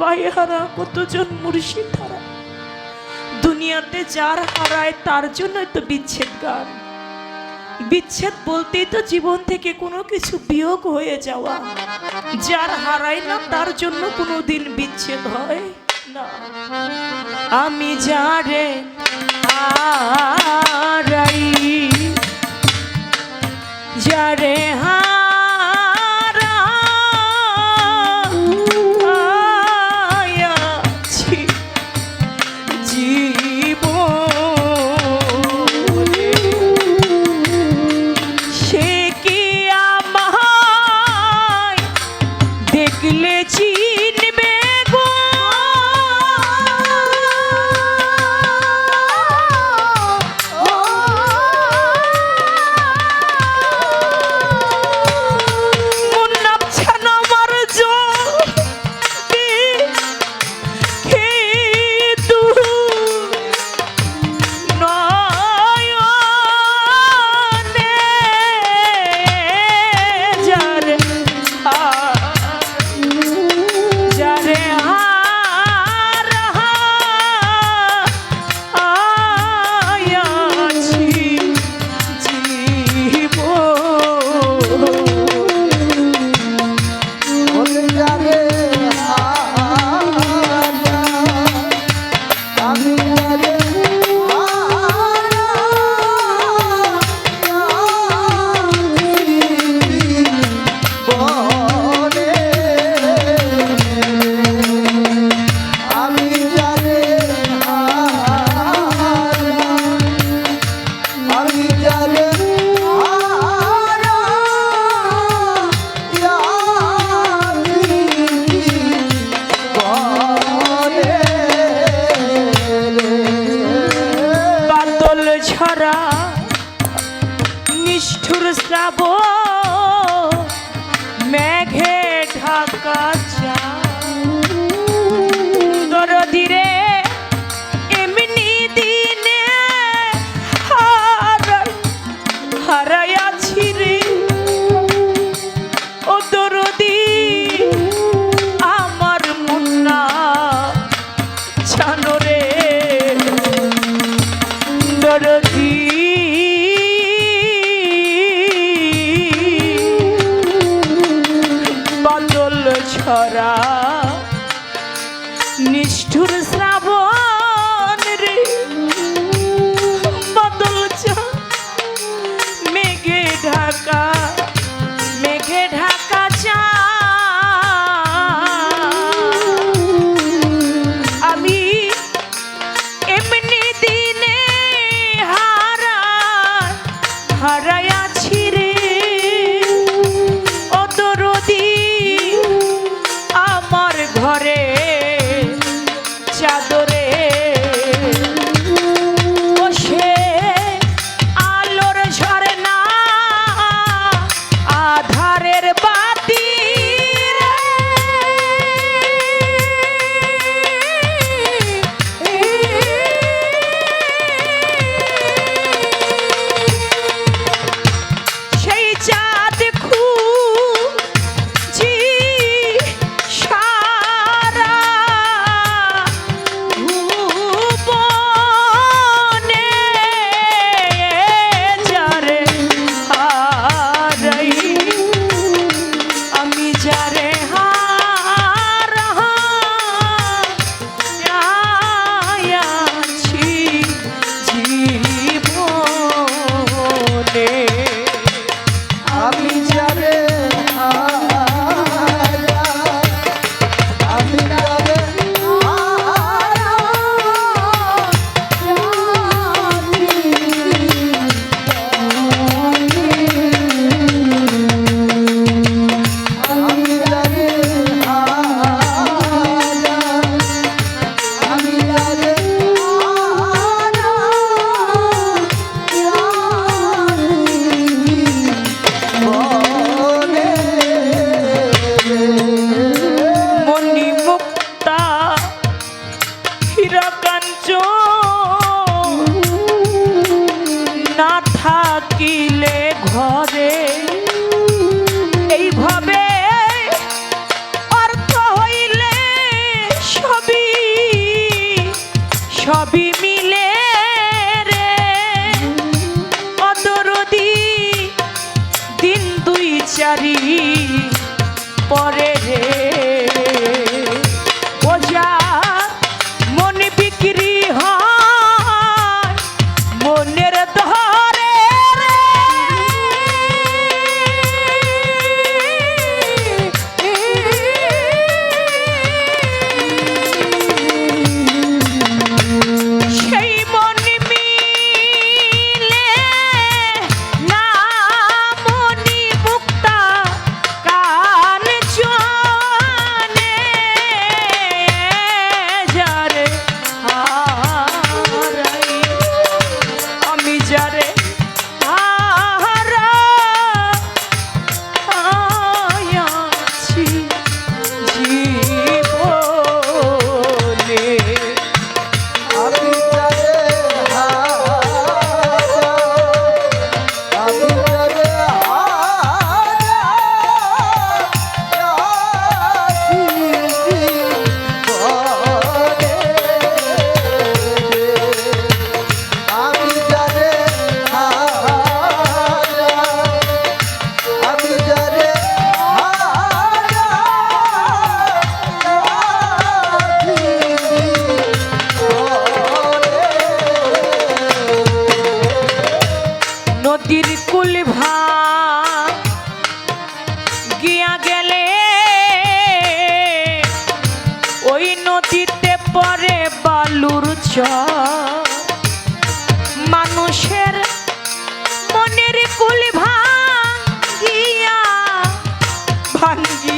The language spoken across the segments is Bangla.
ভাই হারা কতজন মুর্শিদ হারা দুনিয়াতে যার হারায় তার জন্যই তো বিচ্ছেদ গান। বিচ্ছেদ বলতেই তো জীবন থেকে কোনো কিছু বিয়োগ হয়ে যাওয়া। যার হারায় না, তার জন্য কোনো দিন বিচ্ছেদ হয় না। আমি যারে হারাই, যারে হা ধরা। নিষ্ঠুর শ্রা Jorge.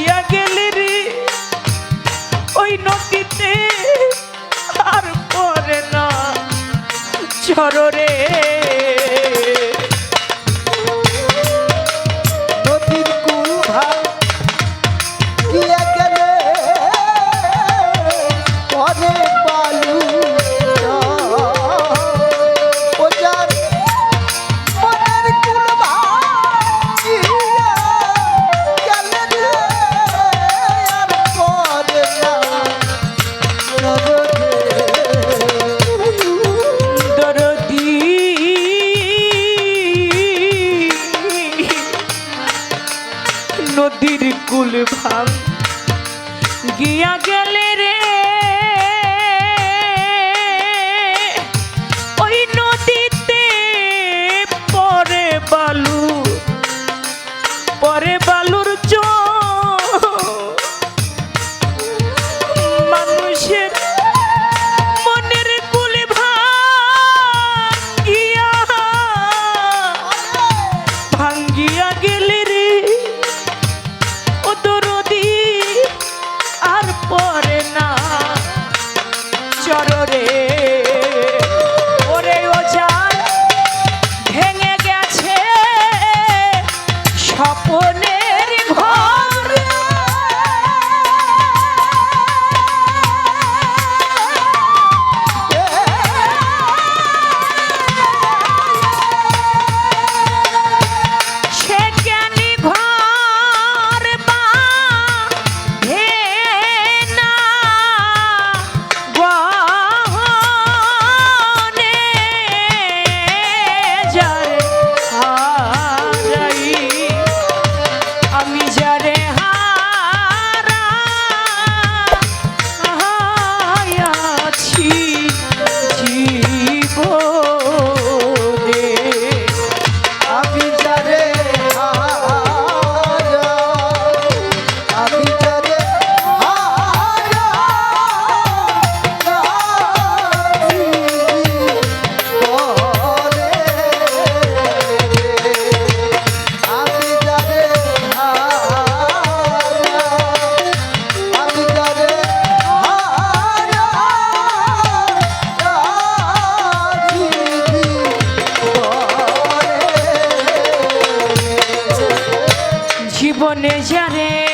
হারাইয়া গেলি রে ওই নদীতে আর পরে না। ঝড় রে। ইন্দোনেশিয়া রে